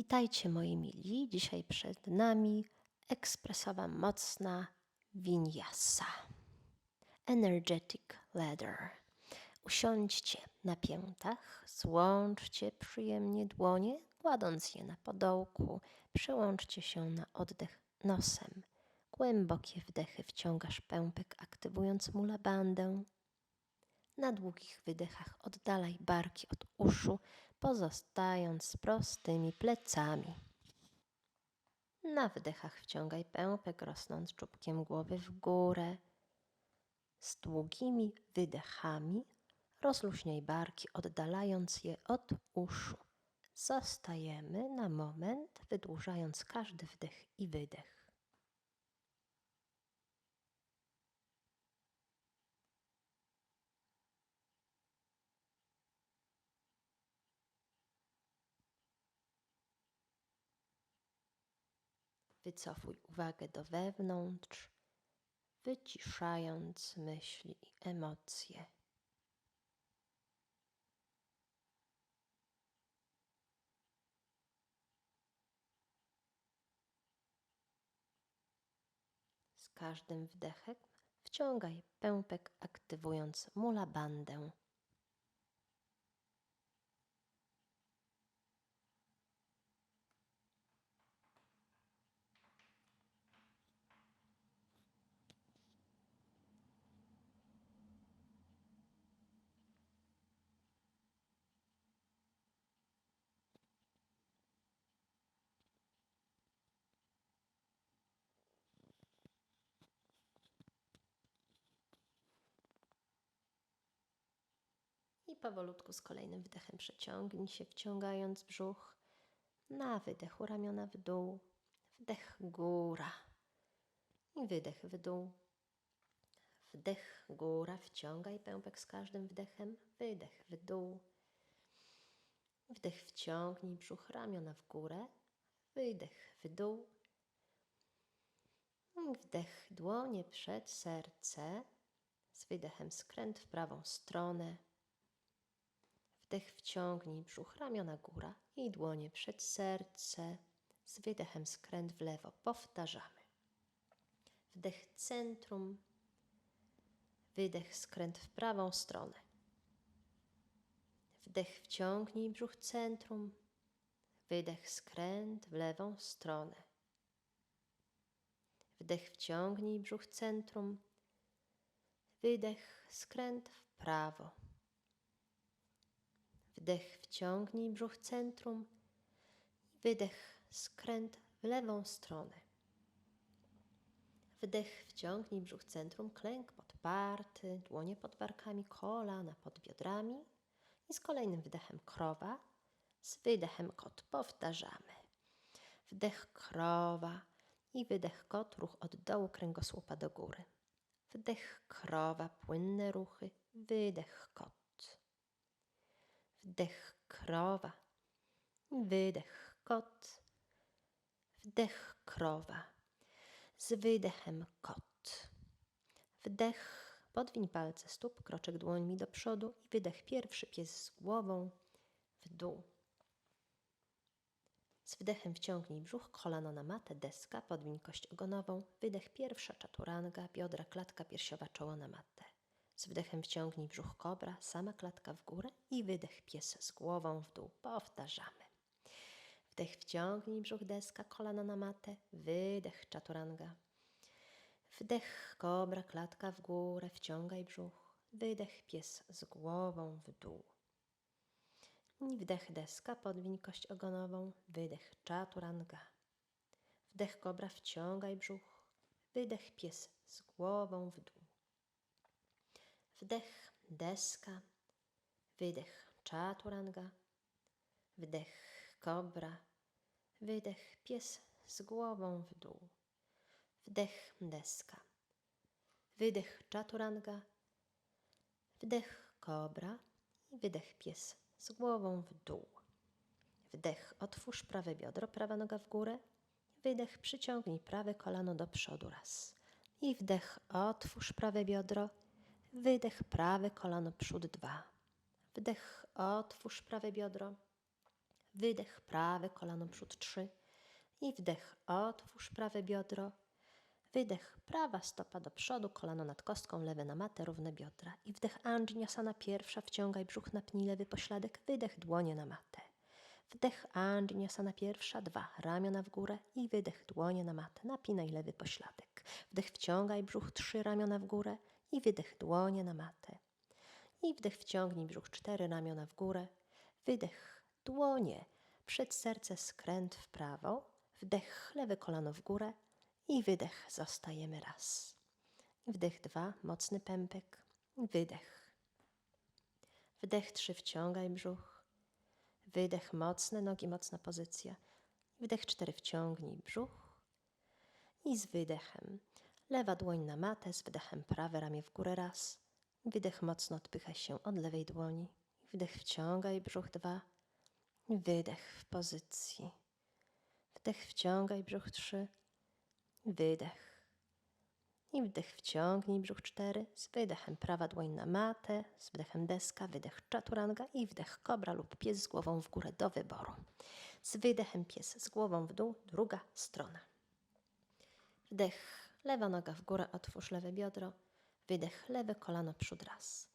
Witajcie moi mili. Dzisiaj przed nami ekspresowa, mocna winiasa. Energetic ladder. Usiądźcie na piętach, złączcie przyjemnie dłonie, kładąc je na podołku. Przełączcie się na oddech nosem. Głębokie wdechy wciągasz pępek, aktywując mula bandę. Na długich wydechach oddalaj barki od uszu, pozostając z prostymi plecami. Na wdechach wciągaj pępek, rosnąc czubkiem głowy w górę. Z długimi wydechami rozluźniaj barki, oddalając je od uszu. Zostajemy na moment, wydłużając każdy wdech i wydech. Wycofuj uwagę do wewnątrz, wyciszając myśli i emocje. Z każdym wdechem wciągaj pępek, aktywując mula I powolutku z kolejnym wdechem przeciągnij się, wciągając brzuch. Na wydechu ramiona w dół, wdech góra i wydech w dół. Wdech góra, wciągaj pępek z każdym wdechem, wydech w dół. Wdech wciągnij brzuch, ramiona w górę, wydech w dół. Wdech dłonie przed serce, z wydechem skręt w prawą stronę. Wdech wciągnij brzuch, ramiona góra i dłonie przed serce. Z wydechem skręt w lewo. Powtarzamy. Wdech centrum. Wydech skręt w prawą stronę. Wdech wciągnij brzuch centrum. Wydech skręt w lewą stronę. Wdech wciągnij brzuch centrum. Wydech skręt w prawo. Wdech wciągnij brzuch centrum. Wydech skręt w lewą stronę. Wdech wciągnij brzuch centrum, klęk podparty, dłonie pod barkami, kolana pod biodrami. I z kolejnym wdechem krowa, z wydechem kot powtarzamy. Wdech krowa i wydech kot, ruch od dołu kręgosłupa do góry. Wdech krowa, płynne ruchy, wydech kot. Wdech krowa, wydech kot, wdech krowa, z wydechem kot. Wdech, podwiń palce stóp, kroczek dłońmi do przodu i wydech pierwszy, pies z głową w dół. Z wdechem wciągnij brzuch, kolano na matę, deska, podwiń kość ogonową, wydech pierwsza, czaturanga, biodra, klatka piersiowa, czoło na matę. Z wdechem wciągnij brzuch kobra, sama klatka w górę i wydech pies z głową w dół. Powtarzamy. Wdech wciągnij brzuch deska, kolano na matę, wydech czaturanga. Wdech kobra, klatka w górę, wciągaj brzuch, wydech pies z głową w dół. Wdech deska, podwiń kość ogonową, wydech czaturanga. Wdech kobra, wciągaj brzuch, wydech pies z głową w dół. Wdech deska, wydech czaturanga, wdech kobra, wydech pies z głową w dół. Wdech deska, wydech czaturanga, wdech kobra i wydech pies z głową w dół. Wdech otwórz prawe biodro, prawa noga w górę. Wydech przyciągnij prawe kolano do przodu raz. I wdech otwórz prawe biodro. Wydech prawe kolano przód dwa. Wdech otwórz prawe biodro. Wydech, prawe kolano przód trzy. I wdech, otwórz prawe biodro. Wydech, prawa stopa do przodu, kolano nad kostką, lewe na matę, równe biodra. I wdech Anjasana pierwsza, wciągaj brzuch, napnij lewy pośladek, wydech, dłonie na matę. Wdech Anjasana pierwsza, dwa, ramiona w górę i wydech, dłonie na matę, napinaj lewy pośladek. Wdech, wciągaj brzuch, trzy ramiona w górę i wydech, dłonie na matę. I wdech, wciągnij brzuch, cztery ramiona w górę, wydech, dłonie, przed serce skręt w prawo, wdech, lewe kolano w górę, i wydech, zostajemy raz. Wdech dwa, mocny pępek. Wydech. Wdech trzy, wciągaj brzuch. Wydech mocne, nogi mocna pozycja. Wdech cztery, wciągnij brzuch. I z wydechem lewa dłoń na matę, z wydechem prawe ramię w górę raz. Wydech mocno odpychaj się od lewej dłoni. Wdech wciągaj brzuch dwa. Wydech w pozycji. Wdech wciągaj brzuch trzy. Wydech. I wdech wciągnij brzuch cztery. Z wydechem prawa dłoń na matę. Z wdechem deska. Wydech czaturanga. I wdech kobra lub pies z głową w górę do wyboru. Z wydechem pies z głową w dół. Druga strona. Wdech. Lewa noga w górę. Otwórz lewe biodro. Wydech. Lewe kolano przód raz.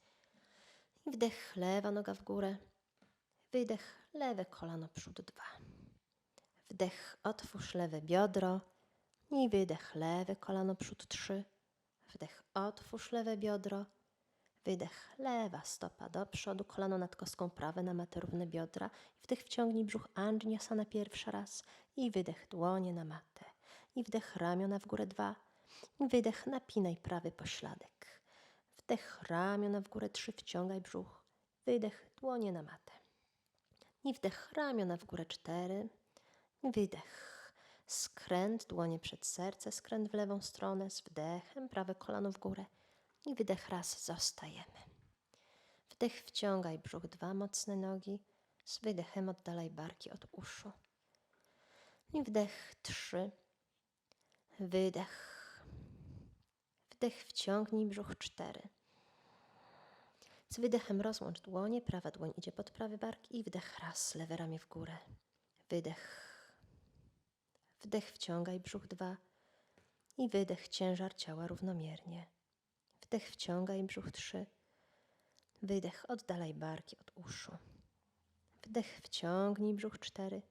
I wdech. Lewa noga w górę. Wydech. Lewe kolano przód dwa. Wdech. Otwórz lewe biodro. I wydech, lewe kolano przód trzy. Wdech, otwórz lewe biodro. Wydech, lewa stopa do przodu, kolano nad kostką prawe na matę równe biodra. Wdech, wciągnij brzuch Anjasana pierwszy raz. I wydech, dłonie na matę. I wdech, ramiona w górę dwa. Wydech, napinaj prawy pośladek. Wdech, ramiona w górę trzy, wciągaj brzuch. Wydech, dłonie na matę. I wdech, ramiona w górę cztery. Wydech, Skręt, dłonie przed serce, skręt w lewą stronę z wdechem, prawe kolano w górę i wydech raz, zostajemy. Wdech wciągaj brzuch, dwa mocne nogi, z wydechem oddalaj barki od uszu. I wdech trzy, wydech. Wdech wciągnij brzuch cztery. Z wydechem rozłącz dłonie, prawa dłoń idzie pod prawy bark i wdech raz, lewe ramię w górę. Wydech Wdech wciągaj brzuch dwa i wydech ciężar ciała równomiernie. Wdech wciągaj brzuch trzy. Wydech oddalaj barki od uszu. Wdech wciągnij brzuch cztery.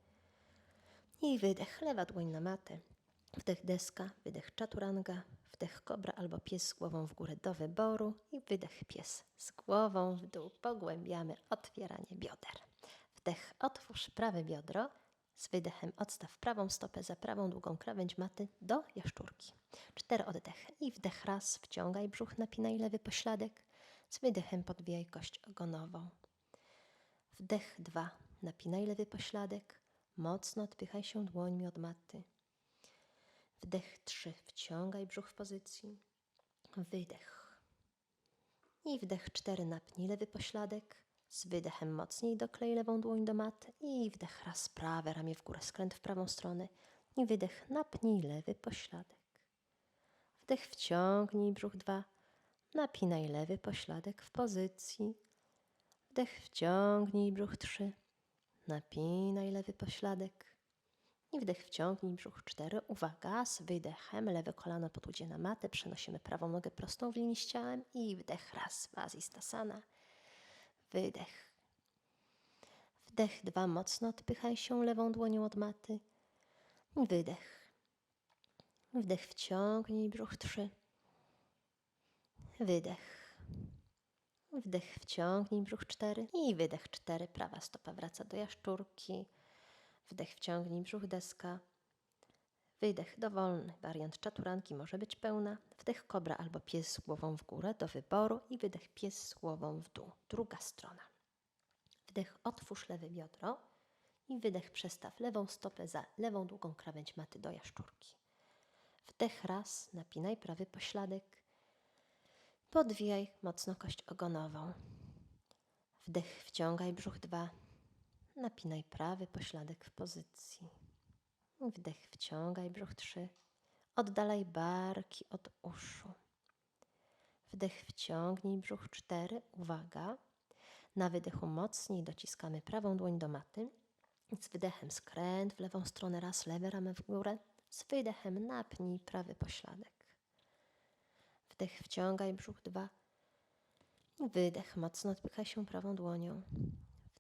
I wydech lewa dłoń na matę. Wdech deska, wydech czaturanga, wdech kobra albo pies z głową w górę do wyboru i wydech pies z głową w dół. Pogłębiamy otwieranie bioder. Wdech otwórz prawe biodro z wydechem odstaw prawą stopę za prawą długą krawędź maty do jaszczurki. Cztery oddechy i wdech raz, wciągaj brzuch, napinaj lewy pośladek. Z wydechem podwijaj kość ogonową. Wdech dwa, napinaj lewy pośladek. Mocno odpychaj się dłońmi od maty. Wdech trzy, wciągaj brzuch w pozycji. Wydech. I wdech cztery, napnij lewy pośladek. Z wydechem mocniej doklej lewą dłoń do maty i wdech raz prawe ramię w górę, skręt w prawą stronę i wydech napnij lewy pośladek. Wdech wciągnij brzuch dwa, napinaj lewy pośladek w pozycji. Wdech wciągnij brzuch trzy, napinaj lewy pośladek. I wdech wciągnij brzuch cztery. Uwaga, z wydechem lewe kolano podłudzie na matę. Przenosimy prawą nogę prostą w linii z ciałem i wdech raz, Vasistasana. Wydech. Wdech dwa, mocno odpychaj się lewą dłonią od maty. Wydech. Wdech wciągnij brzuch trzy. Wydech. Wdech wciągnij brzuch cztery i wydech cztery. Prawa stopa wraca do jaszczurki. Wdech wciągnij brzuch deska. Wydech dowolny. Wariant czaturanki może być pełna. Wdech kobra albo pies z głową w górę do wyboru i wydech pies z głową w dół. Druga strona. Wdech otwórz lewe biodro i wydech przestaw lewą stopę za lewą długą krawędź maty do jaszczurki. Wdech raz, napinaj prawy pośladek. Podwijaj mocno kość ogonową. Wdech wciągaj brzuch dwa. Napinaj prawy pośladek w pozycji. Wdech wciągaj brzuch trzy. Oddalaj barki od uszu. Wdech wciągnij brzuch cztery. Uwaga. Na wydechu mocniej dociskamy prawą dłoń do maty. Z wydechem skręt w lewą stronę raz, lewe ramię w górę. Z wydechem napnij prawy pośladek. Wdech wciągaj brzuch dwa. I wydech mocno odpychaj się prawą dłonią.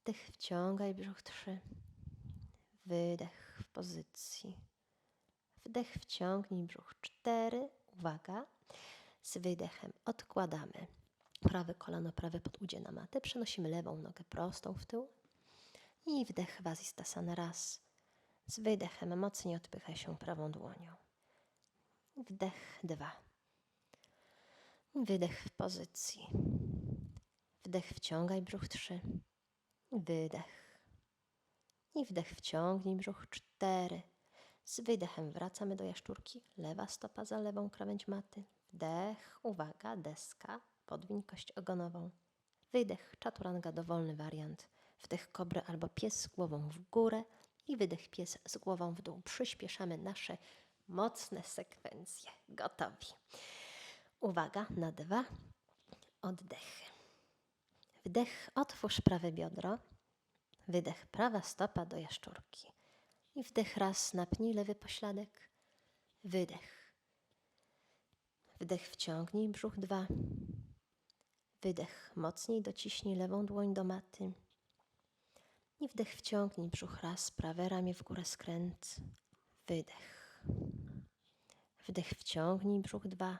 Wdech wciągaj brzuch trzy. Wydech w pozycji. Wdech wciągnij brzuch cztery. Uwaga. Z wydechem odkładamy prawe kolano, prawe podudzie na matę. Przenosimy lewą nogę prostą w tył. I wdech Vasistasana raz. Z wydechem mocniej odpychaj się prawą dłonią. Wdech dwa. Wydech w pozycji. Wdech wciągaj brzuch trzy. Wydech. I wdech wciągnij brzuch cztery. Z wydechem wracamy do jaszczurki. Lewa stopa za lewą krawędź maty. Wdech, uwaga, deska, podwiń kość ogonową. Wydech, czaturanga, dowolny wariant. Wdech kobry albo pies z głową w górę i wydech pies z głową w dół. Przyspieszamy nasze mocne sekwencje. Gotowi. Uwaga na dwa oddechy. Wdech, otwórz prawe biodro. Wydech, prawa stopa do jaszczurki. I wdech raz, napnij lewy pośladek. Wydech. Wdech wciągnij brzuch dwa. Wydech mocniej dociśnij lewą dłoń do maty. I wdech wciągnij brzuch raz, prawe ramię w górę skręt. Wydech. Wdech wciągnij brzuch dwa.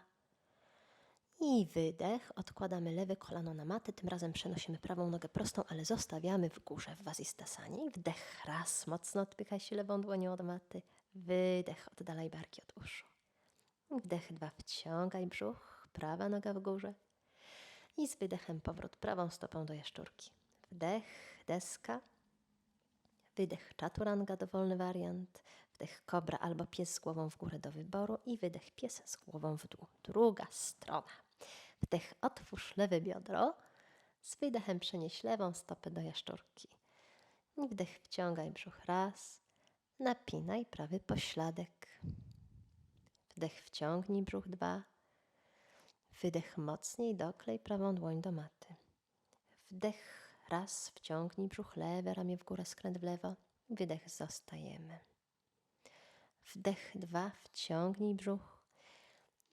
I wydech. Odkładamy lewe kolano na matę. Tym razem przenosimy prawą nogę prostą, ale zostawiamy w górze w Vasistasanie. Wdech raz. Mocno odpychaj się lewą dłonią od maty. Wydech. Oddalaj barki od uszu. Wdech dwa. Wciągaj brzuch. Prawa noga w górze. I z wydechem powrót prawą stopą do jaszczurki. Wdech. Deska. Wydech czaturanga, dowolny wariant. Wdech kobra albo pies z głową w górę do wyboru i wydech pies z głową w dół. Druga strona. Wdech otwórz lewe biodro. Z wydechem przenieś lewą stopę do jaszczurki. Wdech wciągaj brzuch raz. Napinaj prawy pośladek. Wdech wciągnij brzuch dwa. Wydech mocniej doklej prawą dłoń do maty. Wdech raz wciągnij brzuch lewe, ramię w górę, skręt w lewo. Wydech zostajemy. Wdech dwa, wciągnij brzuch.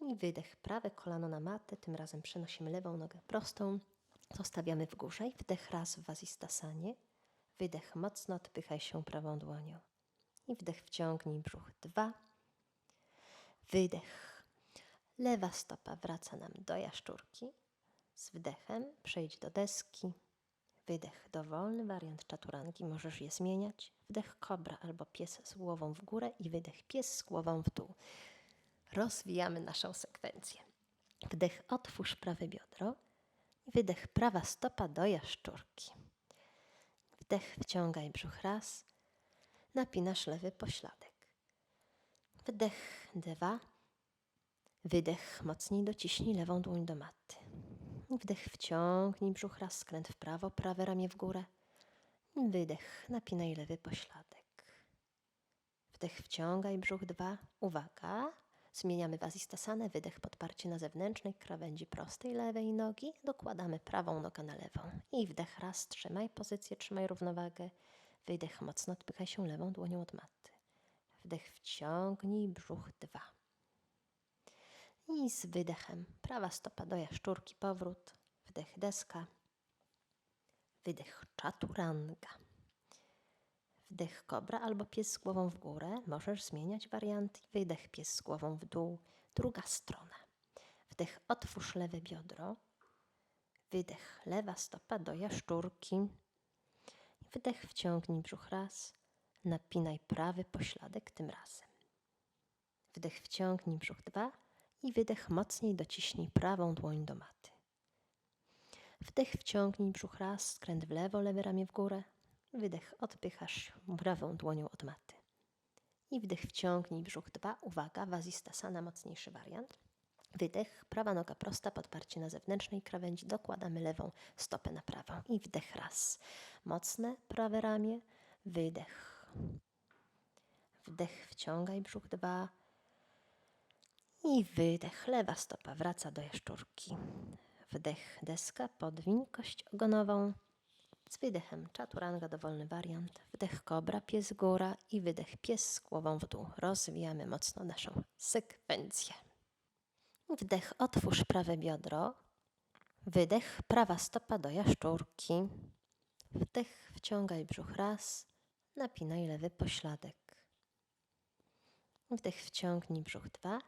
I wydech prawe kolano na matę. Tym razem przenosimy lewą nogę prostą. Zostawiamy w górze i wdech raz w Vasistasanie. Wydech mocno odpychaj się prawą dłonią. I wdech wciągnij brzuch dwa. Wydech. Lewa stopa wraca nam do jaszczurki. Z wdechem przejdź do deski. Wydech, dowolny wariant czaturangi, możesz je zmieniać. Wdech kobra albo pies z głową w górę i wydech pies z głową w dół. Rozwijamy naszą sekwencję. Wdech, otwórz prawe biodro. Wydech, prawa stopa do jaszczurki. Wdech, wciągaj brzuch raz. Napinasz lewy pośladek. Wdech, dwa. Wydech, mocniej dociśnij lewą dłoń do maty. Wdech wciągnij brzuch raz, skręt w prawo, prawe ramię w górę. Wydech, napinaj lewy pośladek. Wdech wciągaj brzuch dwa. Uwaga, zmieniamy wazistasanę, wydech podparcie na zewnętrznej krawędzi prostej lewej nogi. Dokładamy prawą nogę na lewą. I wdech raz, trzymaj pozycję, trzymaj równowagę. Wydech, mocno odpychaj się lewą dłonią od maty. Wdech wciągnij brzuch dwa. I z wydechem prawa stopa do jaszczurki, powrót, wdech deska, wydech czaturanga, wdech kobra albo pies z głową w górę, możesz zmieniać warianty, wydech pies z głową w dół, druga strona, wdech otwórz lewe biodro, wydech lewa stopa do jaszczurki, wydech wciągnij brzuch raz, napinaj prawy pośladek tym razem. Wdech wciągnij brzuch dwa, i wydech mocniej dociśnij prawą dłoń do maty. Wdech wciągnij brzuch raz, skręt w lewo, lewe ramię w górę. Wydech odpychasz prawą dłonią od maty. I wdech wciągnij brzuch dwa. Uwaga, Vasistasana, mocniejszy wariant. Wydech, prawa noga prosta, podparcie na zewnętrznej krawędzi. Dokładamy lewą stopę na prawą. I wdech raz. Mocne prawe ramię. Wydech. Wdech, wciągaj brzuch dwa. I wydech, lewa stopa wraca do jaszczurki. Wdech, deska, podwiń kość ogonową. Z wydechem czaturanga dowolny wariant. Wdech kobra, pies góra i wydech pies z głową w dół. Rozwijamy mocno naszą sekwencję. Wdech otwórz prawe biodro. Wydech prawa stopa do jaszczurki. Wdech wciągaj brzuch raz. Napinaj lewy pośladek. Wdech wciągnij brzuch dwa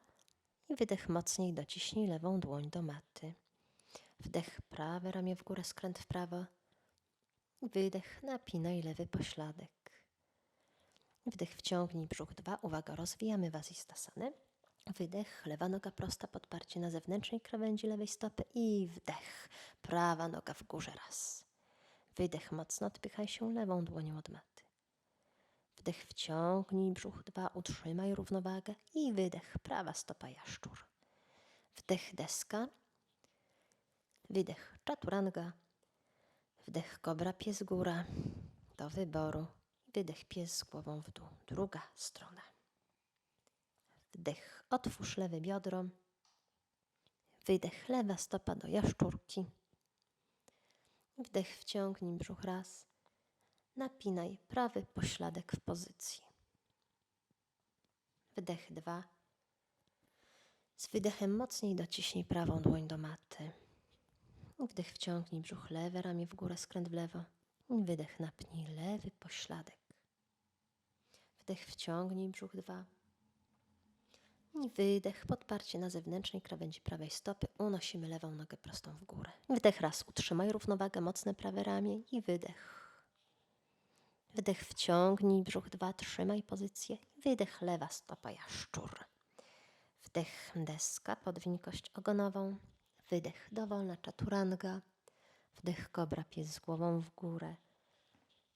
i wydech mocniej dociśnij lewą dłoń do maty. Wdech prawe ramię w górę, skręt w prawo. Wydech, napinaj lewy pośladek. Wdech, wciągnij brzuch dwa. Uwaga, rozwijamy Vasistasany. Wydech, lewa noga prosta, podparcie na zewnętrznej krawędzi lewej stopy i wdech, prawa noga w górze raz. Wydech, mocno odpychaj się lewą dłonią od maty. Wdech, wciągnij brzuch dwa, utrzymaj równowagę i wydech, prawa stopa jaszczur. Wdech, deska. Wydech, czaturanga. Wdech kobra, pies góra. Do wyboru. Wydech pies głową w dół. Druga strona. Wdech, otwórz lewe biodro. Wydech, lewa stopa do jaszczurki. Wdech, wciągnij brzuch raz. Napinaj prawy pośladek w pozycji. Wdech dwa. Z wydechem mocniej dociśnij prawą dłoń do maty. Wdech wciągnij brzuch lewe, ramię w górę, skręt w lewo. Wydech napnij lewy pośladek. Wdech wciągnij brzuch dwa. Wydech, podparcie na zewnętrznej krawędzi prawej stopy. Unosimy lewą nogę prostą w górę. Wdech raz, utrzymaj równowagę, mocne prawe ramię i wydech. Wdech wciągnij brzuch dwa, trzymaj pozycję. Wydech lewa stopa jaszczur. Wdech deska, podwiń kość ogonową. Wydech dowolna czaturanga. Wdech kobra, pies z głową w górę.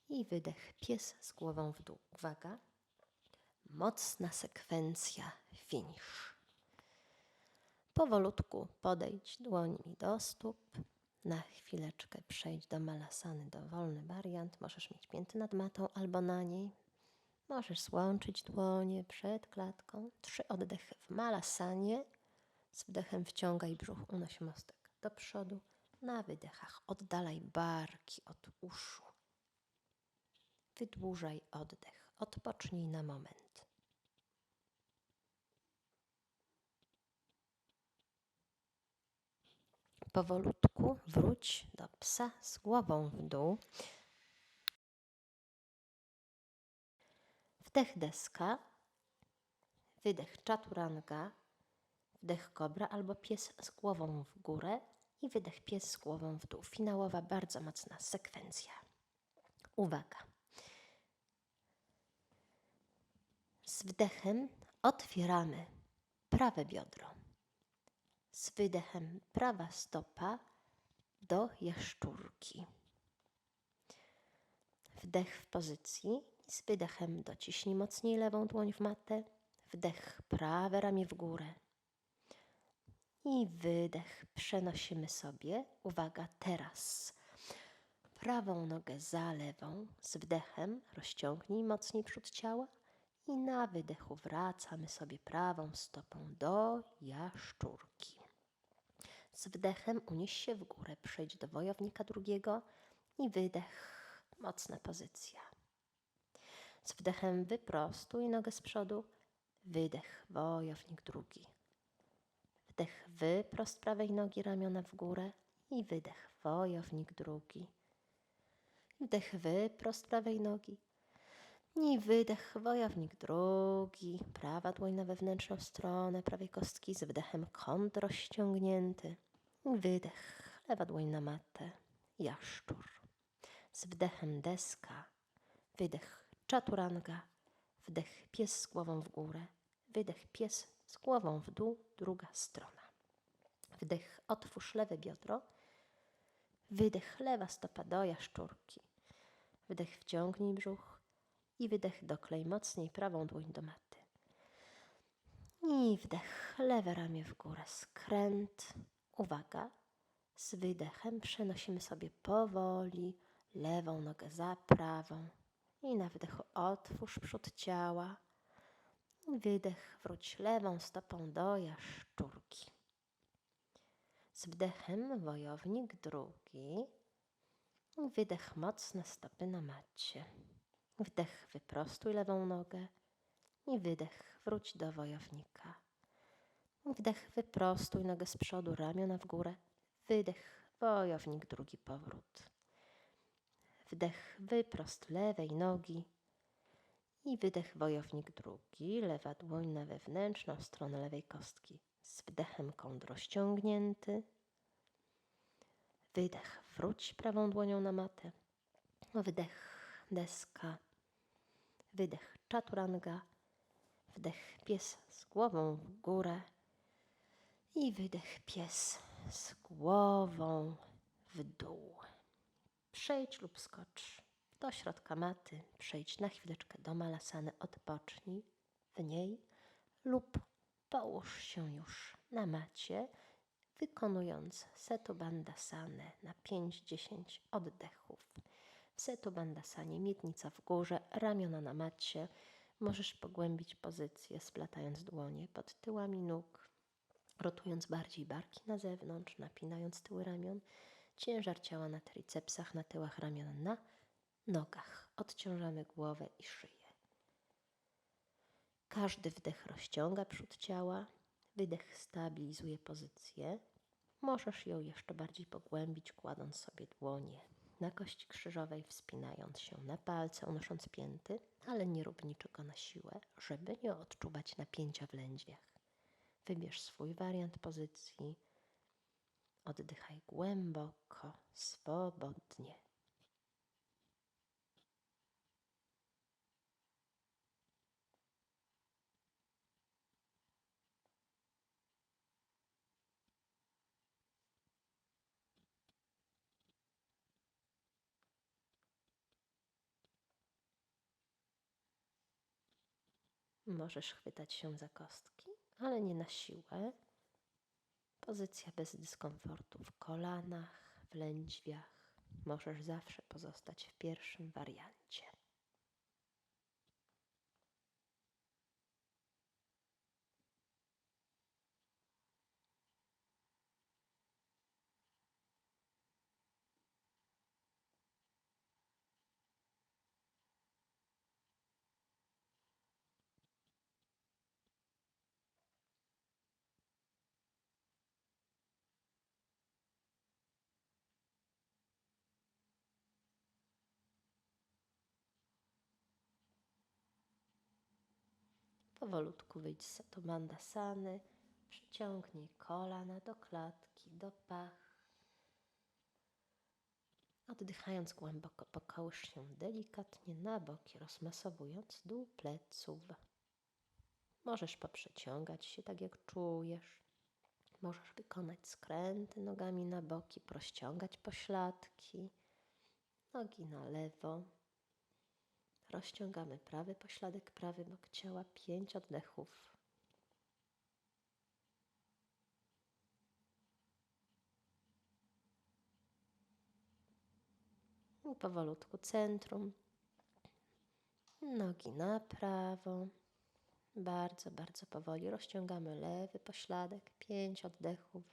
I wydech pies z głową w dół. Uwaga. Mocna sekwencja finish. Powolutku podejdź dłońmi do stóp. Na chwileczkę przejdź do malasany, dowolny wariant. Możesz mieć pięty nad matą albo na niej. Możesz złączyć dłonie przed klatką. Trzy oddechy w malasanie. Z wdechem wciągaj brzuch, unoś mostek do przodu. Na wydechach oddalaj barki od uszu. Wydłużaj oddech. Odpocznij na moment. Powolutku wróć do psa z głową w dół. Wdech deska, wydech czaturanga, wdech kobra albo pies z głową w górę i wydech pies z głową w dół. Finałowa, bardzo mocna sekwencja. Uwaga. Z wdechem otwieramy prawe biodro. Z wydechem prawa stopa do jaszczurki. Wdech w pozycji i z wydechem dociśnij mocniej lewą dłoń w matę. Wdech prawe ramię w górę. I wydech przenosimy sobie. Uwaga, teraz prawą nogę za lewą. Z wdechem rozciągnij mocniej przód ciała. I na wydechu wracamy sobie prawą stopą do jaszczurki. Z wdechem unieś się w górę, przejdź do wojownika drugiego i wydech, mocna pozycja. Z wdechem wyprostuj nogę z przodu, wydech, wojownik drugi. Wdech, wyprost prawej nogi, ramiona w górę i wydech, wojownik drugi. Wdech, wyprost prawej nogi i wydech, wojownik drugi, prawa dłoń na wewnętrzną stronę prawej kostki z wdechem kąt rozciągnięty. Wydech, lewa dłoń na matę, jaszczur. Z wdechem deska, wydech czaturanga, wdech pies z głową w górę, wydech pies z głową w dół, druga strona. Wdech otwórz lewe biodro, wydech lewa stopa do jaszczurki. Wdech wciągnij brzuch i wydech doklej mocniej prawą dłoń do maty. I wdech, lewe ramię w górę, skręt, Uwaga, z wydechem przenosimy sobie powoli lewą nogę za prawą i na wdechu otwórz przód ciała. Wydech, wróć lewą stopą do jaszczurki. Z wdechem wojownik drugi. Wydech mocne stopy na macie. Wdech wyprostuj lewą nogę i wydech wróć do wojownika. Wdech wyprostuj nogę z przodu, ramiona w górę. Wydech, wojownik, drugi powrót. Wdech, wyprost lewej nogi i wydech, wojownik drugi. Lewa dłoń na wewnętrzną stronę lewej kostki. Z wdechem kąt rozciągnięty. Wydech, wróć prawą dłonią na matę. Wdech, deska. Wydech, czaturanga. Wdech, pies z głową w górę. I wydech, pies z głową w dół. Przejdź lub skocz do środka maty. Przejdź na chwileczkę do malasany. Odpocznij w niej lub połóż się już na macie wykonując setu bandasane na 5-10 oddechów. W setu bandasanie miednica w górze, ramiona na macie. Możesz pogłębić pozycję, splatając dłonie pod tyłami nóg, rotując bardziej barki na zewnątrz, napinając tyły ramion, ciężar ciała na tricepsach, na tyłach ramion, na nogach. Odciążamy głowę i szyję. Każdy wdech rozciąga przód ciała, Wydech stabilizuje pozycję. Możesz ją jeszcze bardziej pogłębić, kładąc sobie dłonie na kości krzyżowej, wspinając się na palce, unosząc pięty, ale nie rób niczego na siłę, żeby nie odczuwać napięcia w lędźwiach. Wybierz swój wariant pozycji. Oddychaj głęboko, swobodnie. Możesz chwytać się za kostki, ale nie na siłę. Pozycja bez dyskomfortu w kolanach, w lędźwiach. Możesz zawsze pozostać w pierwszym wariancie. Powolutku wyjdź z Satomandasany, przyciągnij kolana do klatki, do pach. Oddychając głęboko, pokołysz się delikatnie na boki, rozmasowując dół pleców. Możesz poprzeciągać się tak, jak czujesz. Możesz wykonać skręty nogami na boki, prościągać pośladki, nogi na lewo, Rozciągamy prawy pośladek, prawy bok ciała, pięć oddechów. I powolutku centrum. Nogi na prawo. Bardzo, bardzo powoli rozciągamy lewy pośladek, pięć oddechów.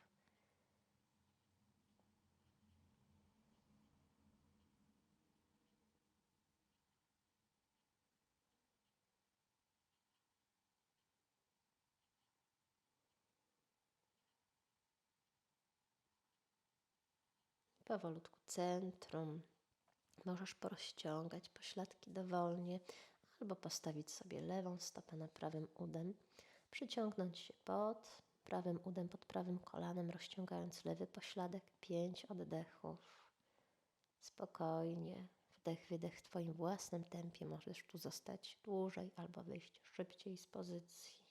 Powolutku centrum. Możesz porozciągać pośladki dowolnie albo postawić sobie lewą stopę na prawym udem, przyciągnąć się pod prawym udem, pod prawym kolanem, rozciągając lewy pośladek, pięć oddechów. Spokojnie, wdech, wydech w Twoim własnym tempie. Możesz tu zostać dłużej albo wyjść szybciej z pozycji.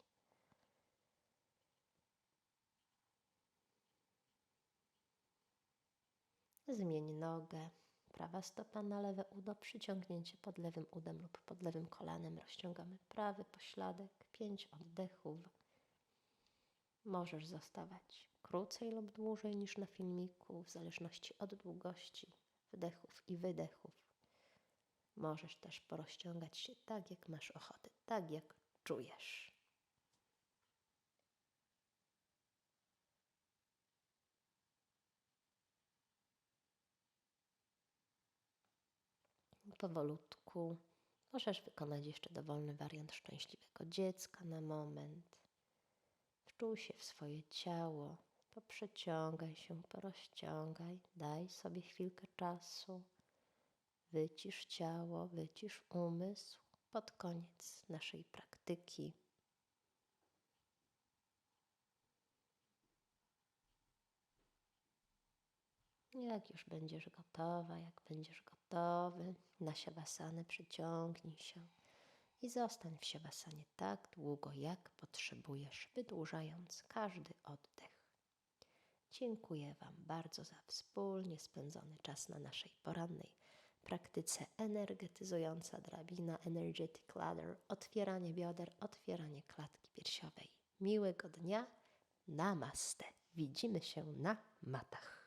Zmień nogę. Prawa stopa na lewe udo, przyciągnięcie pod lewym udem lub pod lewym kolanem. Rozciągamy prawy pośladek, pięć oddechów. Możesz zostawać krócej lub dłużej niż na filmiku, w zależności od długości wdechów i wydechów. Możesz też porozciągać się tak, jak masz ochotę, tak jak czujesz. Powolutku możesz wykonać jeszcze dowolny wariant szczęśliwego dziecka na moment. Wczuł się w swoje ciało, poprzeciągaj się, porozciągaj, daj sobie chwilkę czasu. Wycisz ciało, wycisz umysł pod koniec naszej praktyki. Jak już będziesz gotowa, jak będziesz gotowy, na siawasany przyciągnij się i zostań w siawasanie tak długo, jak potrzebujesz, wydłużając każdy oddech. Dziękuję Wam bardzo za wspólnie spędzony czas na naszej porannej praktyce energetyzująca drabina Energetic Ladder, otwieranie bioder, otwieranie klatki piersiowej. Miłego dnia, namaste. Widzimy się na matach.